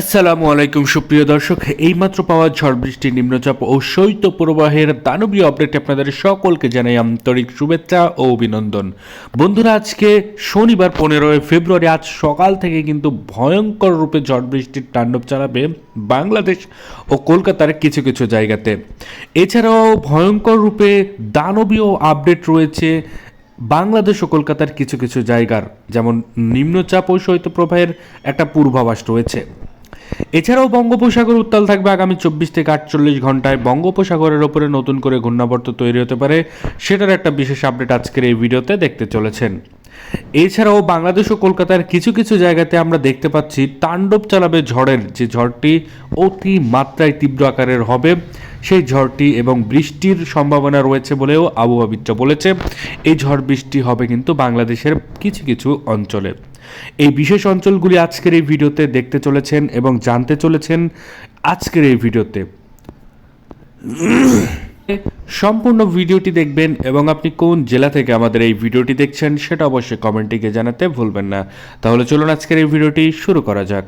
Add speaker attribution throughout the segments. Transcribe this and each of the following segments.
Speaker 1: আসসালামু আলাইকুম, সুপ্রিয় দর্শক। এইমাত্র পাওয়া ঝড় বৃষ্টি নিম্নচাপ ও শৈত্য প্রবাহের দানবীয় আপডেটে আপনাদের সকলকে জানাই আন্তরিক শুভেচ্ছা ও অভিনন্দন। বন্ধুরা, আজকে শনিবার পনেরোই ফেব্রুয়ারি, আজ সকাল থেকে কিন্তু ভয়ঙ্কর রূপে ঝড় বৃষ্টির তাণ্ডব চালাবে বাংলাদেশ ও কলকাতার কিছু কিছু জায়গাতে। এছাড়াও ভয়ঙ্কর রূপে দানবীয় আপডেট রয়েছে বাংলাদেশ ও কলকাতার কিছু কিছু জায়গার, যেমন নিম্নচাপ ও শৈত্যপ্রবাহের একটা পূর্বাভাস রয়েছে। এছাড়াও বঙ্গোপসাগর উত্তাল থাকবে আগামী চব্বিশ থেকে আটচল্লিশ ঘন্টায়। বঙ্গোপসাগরের ওপরে নতুন করে ঘূর্ণাবর্ত তৈরি হতে পারে, সেটার একটা বিশেষ আপডেট আজকের এই ভিডিওতে দেখতে চলেছেন। এছাড়াও বাংলাদেশ ও কলকাতার কিছু কিছু জায়গাতে আমরা দেখতে পাচ্ছি, তাণ্ডব চালাবে ঝড়ের। যে ঝড়টি অতি মাত্রায় তীব্র আকারের হবে সেই ঝড়টি এবং বৃষ্টির সম্ভাবনা রয়েছে বলেও আবহাওয়াবিদরা বলেছে। এই ঝড় বৃষ্টি হবে কিন্তু বাংলাদেশের কিছু কিছু অঞ্চলে। এই বিশেষ অঞ্চলগুলি আজকের এই ভিডিওতে দেখতে চলেছেন এবং জানতে চলেছেন আজকের এই ভিডিওতে। সম্পূর্ণ ভিডিওটি দেখবেন এবং আপনি কোন জেলা থেকে আমাদের এই ভিডিওটি দেখছেন সেটা অবশ্যই কমেন্টে গিয়ে জানাতে ভুলবেন না। তাহলে চলুন আজকের এই ভিডিওটি শুরু করা যাক।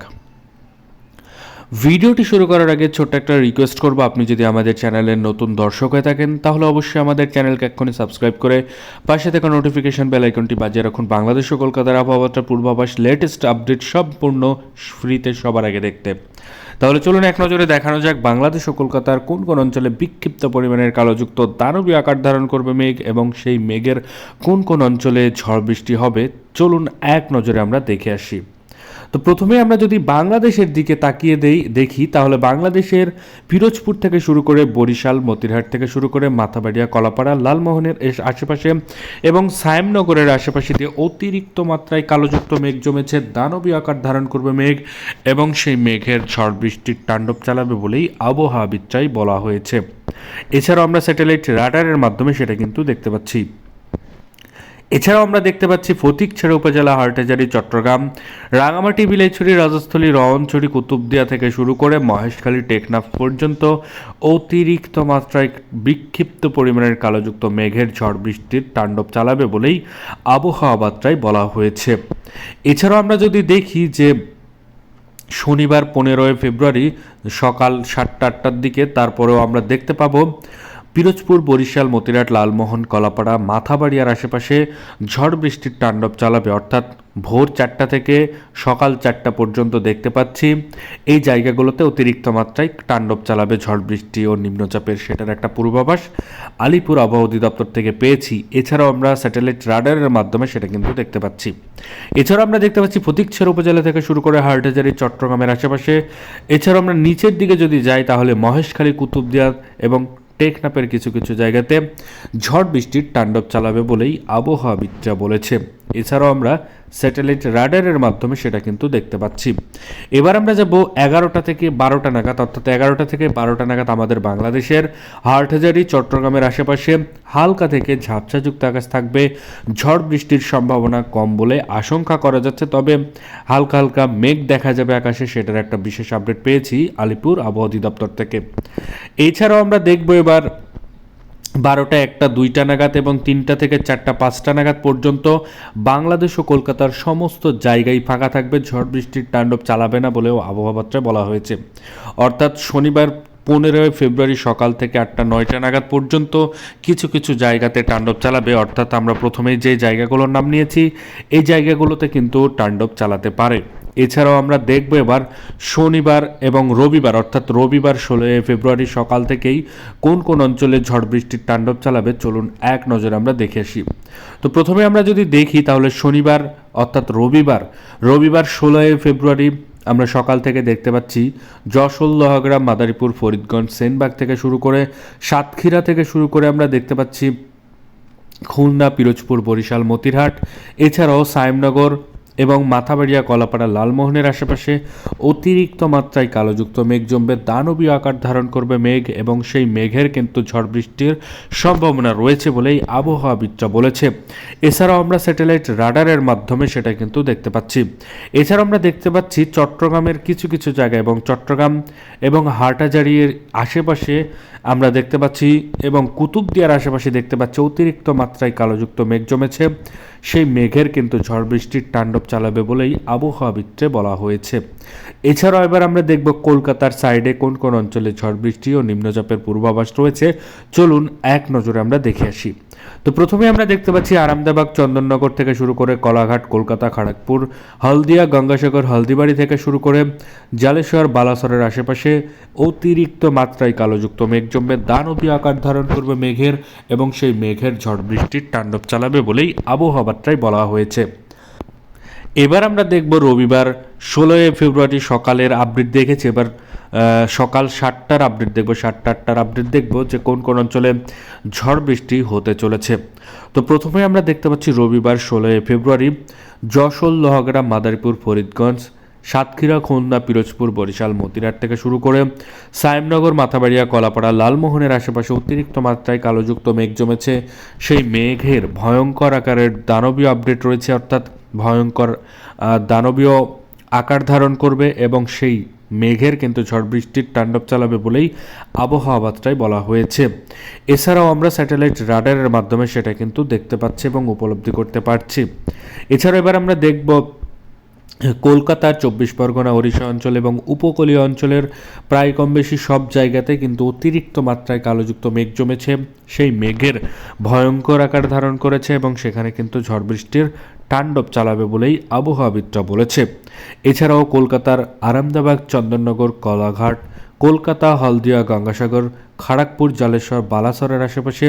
Speaker 1: ভিডিওটি শুরু করার আগে ছোট্ট একটা রিকোয়েস্ট করব। আপনি যদি আমাদের চ্যানেলের নতুন দর্শক হয়ে থাকেন, তাহলে অবশ্যই আমাদের চ্যানেলকে এক্ষুনি সাবস্ক্রাইব করে পাশে থাকা নোটিফিকেশন বেল আইকনটি বাজিয়ে রাখুন। বাংলাদেশ ও কলকাতার আবহাওয়াটার পূর্বাভাস লেটেস্ট আপডেট সম্পূর্ণ ফ্রিতে সবার আগে দেখতে। তাহলে চলুন এক নজরে দেখানো যাক, বাংলাদেশ ও কলকাতার কোন কোন অঞ্চলে বিক্ষিপ্ত পরিমাণের কালোযুক্ত দানবীয় আকার ধারণ করবে মেঘ এবং সেই মেঘের কোন কোন অঞ্চলে ঝড় বৃষ্টি হবে? চলুন এক নজরে আমরা দেখে আসি। তো প্রথমে আমরা যদি বাংলাদেশের দিকে তাকিয়ে দেই, দেখি, তাহলে বাংলাদেশের পিরোজপুর থেকে শুরু করে বরিশাল, মতিরহাট থেকে শুরু করে মাথাবাড়িয়া, কলাপাড়া, লালমোহনের আশেপাশে এবং সায়েমনগরের আশেপাশে দিয়ে অতিরিক্ত মাত্রায় কালোযুক্ত মেঘ জমেছে দানবীয় আকার ধারণ করবে মেঘ এবং সেই মেঘের ঝড় বৃষ্টির তাণ্ডব চালাবে বলেই আবহাওয়াবিদরাই বলা হয়েছে। এছাড়াও আমরা স্যাটেলাইট রাডারের মাধ্যমে সেটা কিন্তু দেখতে পাচ্ছি। এছাড়াও আমরা দেখতে পাচ্ছি ফটিকছড়া উপজেলা হাটহাজারি, চট্টগ্রাম। রাঙামাটি বিলাইছড়ি রাজস্থলী রওনছড়ি কুতুবদিয়া থেকে শুরু করে মহেশখালী, টেকনাফ পর্যন্ত অতিরিক্ত মাত্রায় বিক্ষিপ্ত পরিমাণের কালোযুক্ত মেঘের ঝড় বৃষ্টির তাণ্ডব চালাবে বলেই আবহাওয়া বার্তায় বলা হয়েছে। এছাড়াও আমরা যদি দেখি যে শনিবার পনেরোই ফেব্রুয়ারি সকাল সাতটা আটটার দিকে তারপরেও আমরা দেখতে পাবো পিরোজপুর, বরিশাল, মতিরাট, লালমোহন, কলাপাড়া, মাথাবাড়িয়ার আশেপাশে ঝড় বৃষ্টির তাণ্ডব চালাবে। অর্থাৎ ভোর চারটা থেকে সকাল চারটা পর্যন্ত দেখতে পাচ্ছি। এই জায়গাগুলোতে অতিরিক্ত মাত্রায় তাণ্ডব চালাবে ঝড় বৃষ্টি ও নিম্নচাপের সেটার একটা পূর্বাভাস আলিপুর আবহাওয়া অধিদপ্তর থেকে পেয়েছি। এছাড়াও আমরা স্যাটেলাইট রাডারের মাধ্যমে সেটা কিন্তু দেখতে পাচ্ছি। এছাড়াও আমরা দেখতে পাচ্ছি ফতিকছড় উপজেলা থেকে শুরু করে হাটহাজারি, চট্টগ্রামের আশেপাশে। এছাড়াও আমরা নিচের দিকে যদি যাই, তাহলে মহেশখালী কুতুবদিয়া এবং টেকনাপের কিছু কিছু জায়গাতে ঝড় বৃষ্টির তাণ্ডব চালাবে বলেই আবহাওয়াবিদরা বলেছে। এছাড়াও আমরা স্যাটেলাইট রাডারের মাধ্যমে সেটা কিন্তু দেখতে পাচ্ছি। এবার আমরা যাব এগারোটা থেকে বারোটা নাগাদ, অর্থাৎ এগারোটা থেকে বারোটা নাগাদ আমাদের বাংলাদেশের হাটহাজারি, চট্টগ্রামের আশেপাশে হালকা থেকে ঝাপসাযুক্ত আকাশ থাকবে। ঝড় বৃষ্টির সম্ভাবনা কম বলে আশঙ্কা করা যাচ্ছে, তবে হালকা হালকা মেঘ দেখা যাবে আকাশে, সেটার একটা বিশেষ আপডেট পেয়েছি আলিপুর আবহাওয়া অধিদপ্তর থেকে। এছাড়াও আমরা দেখব এবার বারোটা, একটা, দুইটা নাগাদ এবং তিনটা থেকে চারটা, পাঁচটা নাগাদ পর্যন্ত বাংলাদেশ ও কলকাতার সমস্ত জায়গায় ফাঁকা থাকবে। ঝড় বৃষ্টির তাণ্ডব চালাবে না বলেও আবহাওয়াবার্তায় বলা হয়েছে। অর্থাৎ শনিবার পনেরোই ফেব্রুয়ারি সকাল থেকে আটটা, নয়টা নাগাদ পর্যন্ত কিছু কিছু জায়গাতে তাণ্ডব চালাবে। অর্থাৎ আমরা প্রথমেই যে জায়গাগুলোর নাম নিয়েছি, এই জায়গাগুলোতে কিন্তু তাণ্ডব চালাতে পারে। এছাড়াও আমরা দেখব এবার শনিবার এবং রবিবার, অর্থাৎ রবিবার ষোলোই ফেব্রুয়ারি সকাল থেকেই কোন কোন অঞ্চলে ঝড় বৃষ্টির তাণ্ডব চালাবে, চলুন এক নজরে আমরা দেখে আসি। তো প্রথমে আমরা যদি দেখি, তাহলে শনিবার, অর্থাৎ রবিবার রবিবার ষোলোই ফেব্রুয়ারি আমরা সকাল থেকে দেখতে পাচ্ছি যশোর লোহাগ্রাম মাদারীপুর, ফরিদগঞ্জ, সেনবাগ থেকে শুরু করে সাতক্ষীরা থেকে শুরু করে আমরা দেখতে পাচ্ছি খুলনা, পিরোজপুর, বরিশাল, মতিরহাট, এছাড়াও সায়েমনগর এবং মাথাবাড়িয়া কলাপাড়া লালমোহনের আশেপাশে অতিরিক্ত মাত্রায় কালোযুক্ত মেঘ জমবে। দানবীয় আকার ধারণ করবে মেঘ এবং সেই মেঘের কিন্তু ঝড় বৃষ্টির সম্ভাবনা রয়েছে বলেই আবহাওয়াবিদরা বলেছে। এছাড়াও আমরা স্যাটেলাইট রাডারের মাধ্যমে সেটা কিন্তু দেখতে পাচ্ছি। এছাড়াও আমরা দেখতে পাচ্ছি চট্টগ্রামের কিছু কিছু জায়গা এবং চট্টগ্রাম এবং হাটাজারির আশেপাশে আমরা দেখতে পাচ্ছি এবং কুতুবদিয়ার আশেপাশে দেখতে পাচ্ছি অতিরিক্ত মাত্রায় কালোযুক্ত মেঘ জমেছে। সেই মেঘের কিন্তু ঝড় বৃষ্টির তাণ্ডব তাণ্ডব চালাবে বলেই আবহাওয়াবিদে বলা হয়েছে। এছাড়াও এবার আমরা দেখব কলকাতার সাইডে কোন কোন অঞ্চলে ঝড় বৃষ্টি ও নিম্নচাপের পূর্বাভাস রয়েছে। চলুন এক নজরে আমরা দেখে আসি। তো প্রথমে আমরা দেখতে পাচ্ছি আরামদাবাগ, চন্দননগর থেকে শুরু করে কলাঘাট, কলকাতা, খড়গপুর, হলদিয়া, গঙ্গাসাগর, হলদিবাড়ি থেকে শুরু করে জালেশ্বর, বালাসরের আশেপাশে অতিরিক্ত মাত্রায় কালোযুক্ত মেঘ জমবে। দানবীয় আকার ধারণ করবে মেঘের এবং সেই মেঘের ঝড় বৃষ্টির তাণ্ডব চালাবে বলেই আবহাওয়া বার্তায় বলা হয়েছে। এবার আমরা দেখব রবিবার ষোলোই ফেব্রুয়ারি সকালের আপডেট দেখেছি। এবার সকাল সাতটার আপডেট দেখব, সাতটা আটটার আপডেট দেখব যে কোন কোন অঞ্চলে ঝড় বৃষ্টি হতে চলেছে। তো প্রথমে আমরা দেখতে পাচ্ছি রবিবার ষোলোই ফেব্রুয়ারি, যশোর, লোহাগড়া, মাদারীপুর, ফরিদগঞ্জ, সাতক্ষীরা, খুলনা, পিরোজপুর, বরিশাল মতিরাট থেকে শুরু করে সায়েমনগর, মাথাবাড়িয়া, কলাপাড়া, লালমোহনের আশেপাশে অতিরিক্ত মাত্রায় কালোযুক্ত মেঘ জমেছে। সেই মেঘের ভয়ঙ্কর আকারের দানবীয় আপডেট রয়েছে, অর্থাৎ ভয়ঙ্কর দানবীয় আকার ধারণ করবে এবং সেই মেঘের কিন্তু ঝড় বৃষ্টির তাণ্ডব চালাবে বলেই আবহাওয়া বার্তায় বলা হয়েছে। এছাড়াও আমরা স্যাটেলাইট রাডারের মাধ্যমে সেটা কিন্তু দেখতে পাচ্ছি এবং উপলব্ধি করতে পারছি। এছাড়াও এবার আমরা দেখব কলকাতার চব্বিশ পরগনা, ওড়িশা অঞ্চল এবং উপকূলীয় অঞ্চলের প্রায় কম বেশি সব জায়গাতে কিন্তু অতিরিক্ত মাত্রায় কালোযুক্ত মেঘ জমেছে। সেই মেঘের ভয়ঙ্কর আকার ধারণ করেছে এবং সেখানে কিন্তু ঝড় বৃষ্টির তাণ্ডব চালাবে বলেই আবহাওয়াবিদরা বলেছে। এছাড়াও কলকাতার আরামদাবাগ চন্দননগর, কলাঘাট, কলকাতা, হলদিয়া, গঙ্গাসাগর খড়গপুর জলেশ্বর, বালাসরের আশেপাশে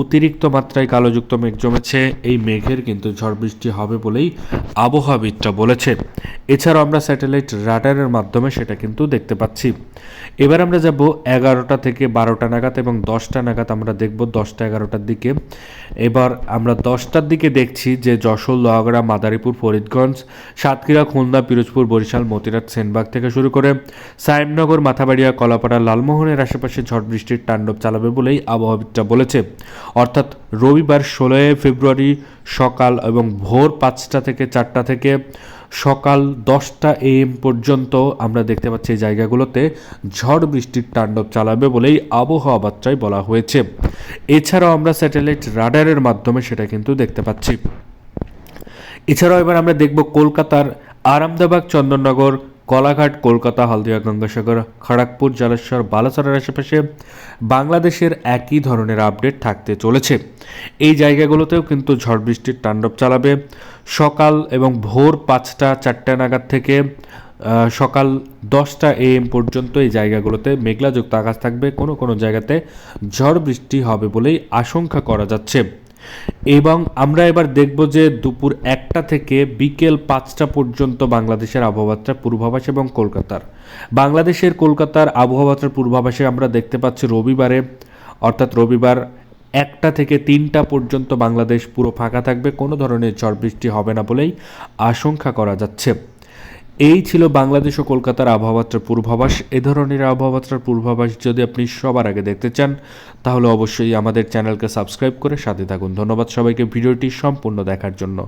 Speaker 1: অতিরিক্ত মাত্রায় কালোযুক্ত মেঘ জমেছে। এই মেঘের কিন্তু ঝড় বৃষ্টি হবে বলেই আবহাওয়াবিদরা বলেছে। এছাড়াও আমরা স্যাটেলাইট রাডারের মাধ্যমে সেটা কিন্তু দেখতে পাচ্ছি। এবার আমরা যাব এগারোটা থেকে বারোটা নাগাদ এবং দশটা নাগাদ আমরা দেখব দশটা এগারোটার দিকে। এবার আমরা দশটার দিকে দেখছি যে যশোর, লোহাগড়া, মাদারীপুর, ফরিদগঞ্জ, সাতক্ষীরা, খুলনা, পিরোজপুর, বরিশাল, মতিরাট, সেনবাগ থেকে শুরু করে সায়েমনগর, মাথাবাড়িয়া, কলাপাড়া, লালমোহনের আশেপাশে ঝড় বৃষ্টির তাণ্ডব চালাবে বলেই আবহাওয়াবিদরা বলেছে। অর্থাৎ রবিবার ষোলোই ফেব্রুয়ারি সকাল এবং ভোর পাঁচটা থেকে চারটা থেকে সকাল দশটা এম পর্যন্ত আমরা দেখতে পাচ্ছি এই জায়গাগুলোতে ঝড় বৃষ্টির তাণ্ডব চালাবে বলেই আবহাওয়া বার্তায় বলা হয়েছে। এছাড়াও আমরা স্যাটেলাইট রাডারের মাধ্যমে সেটা কিন্তু দেখতে পাচ্ছি। এছাড়াও এবার আমরা দেখব কলকাতার আরামদাবাগ চন্দননগর কলাঘাট, কলকাতা, হলদিয়া, গঙ্গাসাগর, খড়গপুর, জলেশ্বর, বালাসরের আশেপাশে বাংলাদেশের একই ধরনের আপডেট থাকতে চলেছে। এই জায়গাগুলোতেও কিন্তু ঝড় বৃষ্টির তাণ্ডব চালাবে। সকাল এবং ভোর পাঁচটা, চারটা নাগাদ থেকে সকাল দশটা এএম পর্যন্ত এই জায়গাগুলোতে মেঘলাযুক্ত আকাশ থাকবে। কোনো কোনো জায়গাতে ঝড় বৃষ্টি হবে বলেই আশঙ্কা করা যাচ্ছে। এবং আমরা এবার দেখব যে দুপুর একটা থেকে বিকেল পাঁচটা পর্যন্ত বাংলাদেশের আবহাওয়াটা পূর্বাভাস এবং কলকাতার। বাংলাদেশের কলকাতার আবহাওয়াটার পূর্বাভাসে আমরা দেখতে পাচ্ছি রবিবারে, অর্থাৎ রবিবার একটা থেকে তিনটা পর্যন্ত বাংলাদেশ পুরো ফাঁকা থাকবে, কোনো ধরনের ঝড় বৃষ্টি হবে না বলেই আশঙ্কা করা যাচ্ছে। এই ছিল বাংলাদেশ ও কলকাতার আবহাওয়াত্রার পূর্বাভাস। এ ধরনের আবহাওয়াত্রার পূর্বাভাস যদি আপনি সবার আগে দেখতে চান, তাহলে অবশ্যই আমাদের চ্যানেলকে সাবস্ক্রাইব করে সাথে থাকুন। ধন্যবাদ সবাইকে ভিডিওটি সম্পূর্ণ দেখার জন্য।